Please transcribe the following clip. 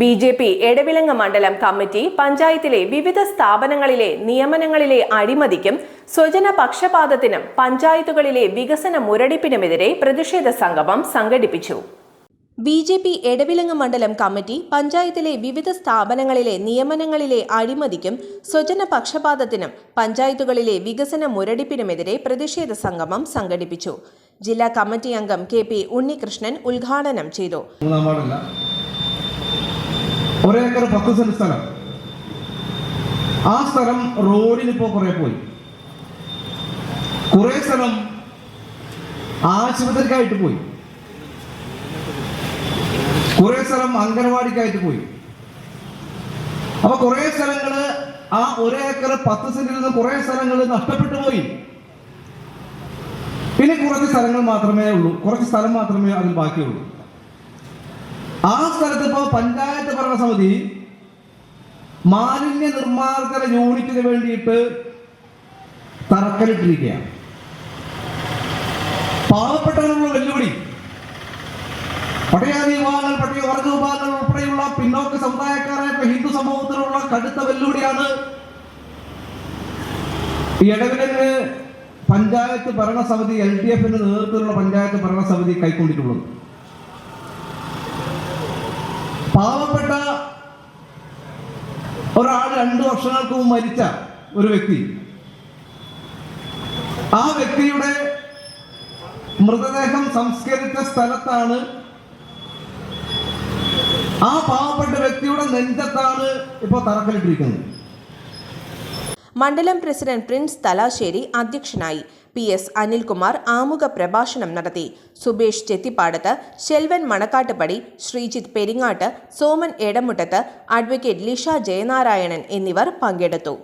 B J P Edavilangu മണ്ഡലം committee പഞ്ചായത്തിലെ വിവിധ സ്ഥാപനങ്ങളിലെ നിയമനങ്ങളിലെ അഴിമതിക്കും സ്വജന പക്ഷപാതത്തിനും പഞ്ചായത്തുകളിലെ വികസന മുരടിപ്പിനുമെതിരെ പ്രതിഷേധ സംഗമം സംഘടിപ്പിച്ചു. ബി ജെ പി എടവിലങ്ങ് മണ്ഡലം കമ്മിറ്റി പഞ്ചായത്തിലെ വിവിധ സ്ഥാപനങ്ങളിലെ നിയമനങ്ങളിലെ അഴിമതിക്കും സ്വജന പക്ഷപാതത്തിനും പഞ്ചായത്തുകളിലെ വികസന മുരടിപ്പിനുമെതിരെ പ്രതിഷേധ സംഗമം സംഘടിപ്പിച്ചു. ജില്ലാ കമ്മിറ്റി അംഗം കെ പി ഉണ്ണികൃഷ്ണൻ ഉദ്ഘാടനം ചെയ്തു. ഒരേക്കർ പത്ത് സെന്റ് സ്ഥലം. ആ സ്ഥലം റോഡിന് ഇപ്പോൾ കുറെ പോയി. കുറെ സ്ഥലം ആശുപത്രിക്കായിട്ട് പോയി. കുറെ സ്ഥലം അംഗനവാടിക്കായിട്ട് പോയി. അപ്പൊ കുറെ സ്ഥലങ്ങൾ ആ ഒരേക്കർ പത്ത് സെന്റിൽ നിന്ന് കുറെ സ്ഥലങ്ങൾ നഷ്ടപ്പെട്ടു പോയി. പിന്നെ കുറച്ച് സ്ഥലങ്ങൾ മാത്രമേ ഉള്ളൂ. കുറച്ച് സ്ഥലം മാത്രമേ അതിൽ ബാക്കിയുള്ളൂ. ആ സ്ഥലത്ത് ഇപ്പോൾ പഞ്ചായത്ത് ഭരണസമിതി മാലിന്യ നിർമ്മാർജന യൂണിറ്റിന് വേണ്ടിയിട്ട് തറക്കല്ലിട്ടിരിക്കുകയാണ്. പാവപ്പെട്ടവരുള്ള വെല്ലുവിളി. പട്ടയാതി വിഭാഗങ്ങൾ പട്ടിക വർഗ വിഭാഗങ്ങൾ ഉൾപ്പെടെയുള്ള പിന്നോക്ക സമുദായക്കാരായ ഹിന്ദു സമൂഹത്തിലുള്ള കടുത്ത വെല്ലുവിളിയാണ് ഈ ഇടവിലങ്ങ് പഞ്ചായത്ത് ഭരണസമിതി എൽ ഡി എഫിന്റെ നേതൃത്വത്തിലുള്ള പഞ്ചായത്ത് ഭരണസമിതി കൈക്കൊണ്ടിട്ടുള്ളത് പാവപ്പെട്ട ഒരാൾ രണ്ടു വർഷങ്ങൾക്ക് മുമ്പ് മരിച്ച ഒരു വ്യക്തി. ആ വ്യക്തിയുടെ മൃതദേഹം സംസ്കരിച്ച സ്ഥലത്താണ് ആ പാവപ്പെട്ട വ്യക്തിയുടെ നെഞ്ചത്താണ് ഇപ്പോൾ തറക്കല്ലിട്ടിരിക്കുന്നത്. മണ്ഡലം പ്രസിഡന്റ് പ്രിൻസ് തലാശ്ശേരി അധ്യക്ഷനായി. പി എസ് അനിൽകുമാർ ആമുഖ പ്രഭാഷണം നടത്തി. സുബേഷ് ചെത്തിപ്പാടത്ത് ശെൽവൻ മണക്കാട്ടുപടി ശ്രീജിത്ത് പെരിങ്ങാട്ട് സോമൻ എടമുട്ടത്ത് അഡ്വക്കേറ്റ് ലിഷ ജയനാരായണൻ എന്നിവർ പങ്കെടുത്തു.